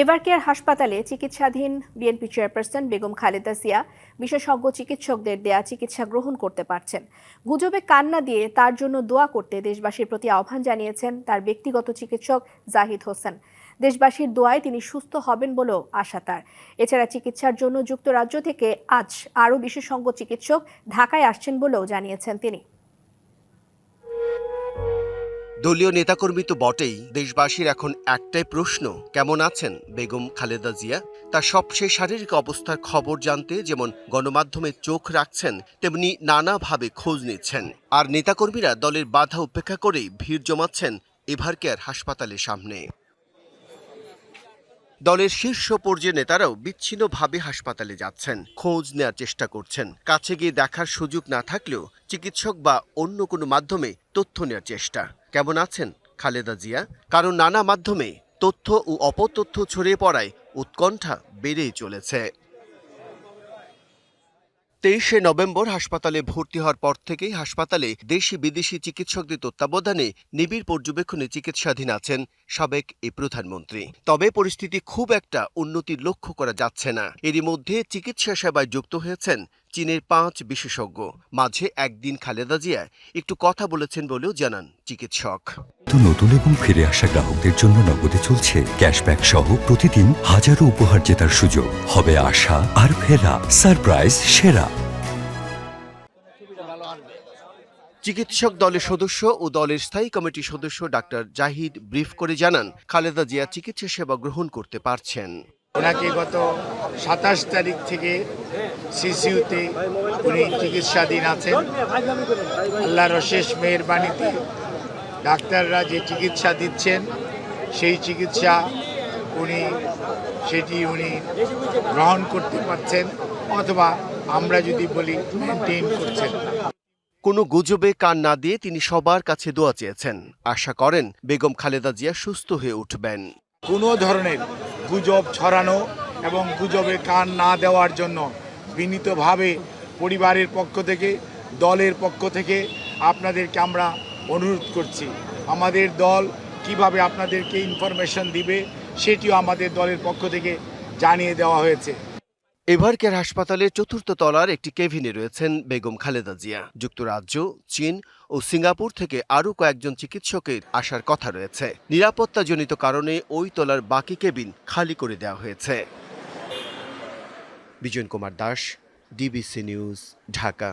Ever care হাসপাতালে চিকিৎসাধীন BNP chairperson Begum Khaleda Zia বিশেষজ্ঞ চিকিৎসকদের দেয়া চিকিৎসা গ্রহণ করতে পারছেন। গুজবে কান্না দিয়ে তার জন্য দোয়া করতে দেশবাসীর প্রতি আহ্বান জানিয়েছেন তার ব্যক্তিগত চিকিৎসক জাহিদ হোসেন। দেশবাসীর দোয়ায় তিনি সুস্থ হবেন বলেও আশা তার। এছাড়া চিকিৎসার জন্য যুক্তরাজ্য থেকে আজ আরও বিশেষজ্ঞ চিকিৎসক ঢাকায় আসছেন বলেও জানিয়েছেন তিনি। দলীয় নেতাকর্মী তো বটেই, দেশবাসীর এখন একটাই প্রশ্ন, কেমন আছেন বেগম খালেদা জিয়া? তার সবচেয়ে শারীরিক অবস্থার খবর জানতে যেমন গণমাধ্যমে চোখ রাখছেন, তেমনি নানাভাবে খোঁজ নিচ্ছেন। আর নেতাকর্মীরা দলের বাধা উপেক্ষা করেই ভিড় জমাচ্ছেন এভার কেয়ার হাসপাতালের সামনে। দলের শীর্ষ পর্যায়ের নেতারাও বিচ্ছিন্নভাবে হাসপাতালে যাচ্ছেন, খোঁজ নেওয়ার চেষ্টা করছেন। কাছে গিয়ে দেখার সুযোগ না থাকলেও চিকিৎসক বা অন্য কোনো মাধ্যমে তথ্য নেওয়ার চেষ্টা। কেমন আছেন খালেদা জিয়া? কারণ নানা মাধ্যমে তথ্য ও অপতথ্য ছড়িয়ে পড়ায় উৎকণ্ঠা বেড়েই চলেছে। তেইশে নভেম্বর হাসপাতালে ভর্তি হওয়ার পর থেকেই হাসপাতালে দেশি বিদেশি চিকিৎসকদের তত্ত্বাবধানে নিবিড় পর্যবেক্ষণে চিকিৎসাধীন আছেন সাবেক এই প্রধানমন্ত্রী। তবে পরিস্থিতি খুব একটা উন্নতির লক্ষ্য করা যাচ্ছে না। এরই মধ্যে চিকিৎসা সেবায় যুক্ত হয়েছেন চীনের পাঁচ বিশেষজ্ঞ। মাঝে একদিন খালেদা জিয়া একটু কথা বলেছেন বলেও জানান চিকিৎসক। তো নতুন এবং ফিরে আসা গ্রাহকদের জন্য নগদে চলছে ক্যাশব্যাক সহ প্রতিদিন হাজারো উপহার জেতার সুযোগ। হবে আশা আর ফেরা সারপ্রাইজ সেরা। চিকিৎসক দলের সদস্য ও দলের স্থায়ী কমিটির সদস্য ডাক্তার জাহিদ ব্রিফ করে জানান খালেদা জিয়া চিকিৎসা সেবা গ্রহণ করতে পারছেন। ওনাকে গত সাতাশ তারিখ থেকে সিসিউতে উনি চিকিৎসাধীন আছেন। আল্লাহর অশেষ মেহরবানিতে ডাক্তাররা যে চিকিৎসা দিচ্ছেন সেই চিকিৎসা উনি সেটি উনি গ্রহণ করতে পারছেন অথবা আমরা যদি বলি মেনটেন করছেন। কোনো গুজবে কান না দিয়ে তিনি সবার কাছে দোয়া চেয়েছেন। আশা করেন বেগম খালেদা জিয়া সুস্থ হয়ে উঠবেন। কোনো ধরনের গুজব ছড়ানো এবং গুজবে কান না দেওয়ার জন্য বিনীতভাবে পরিবারের পক্ষ থেকে, দলের পক্ষ থেকে আপনাদেরকে আমরা অনুরোধ করছি। আমাদের দল কীভাবে আপনাদেরকে ইনফরমেশন দিবে, সেটিও আমাদের দলের পক্ষ থেকে জানিয়ে দেওয়া হয়েছে। এভারকেয়ার হাসপাতালের চতুর্থ তলার একটি কেভিনে রয়েছেন বেগম খালেদা জিয়া। যুক্তরাজ্য, চীন ও সিঙ্গাপুর থেকে আরও কয়েকজন চিকিৎসকের আসার কথা রয়েছে। নিরাপত্তাজনিত কারণে ওই তলার বাকি কেবিন খালি করে দেওয়া হয়েছে। Bijoyan Kumar Das, DBC news, Dhaka.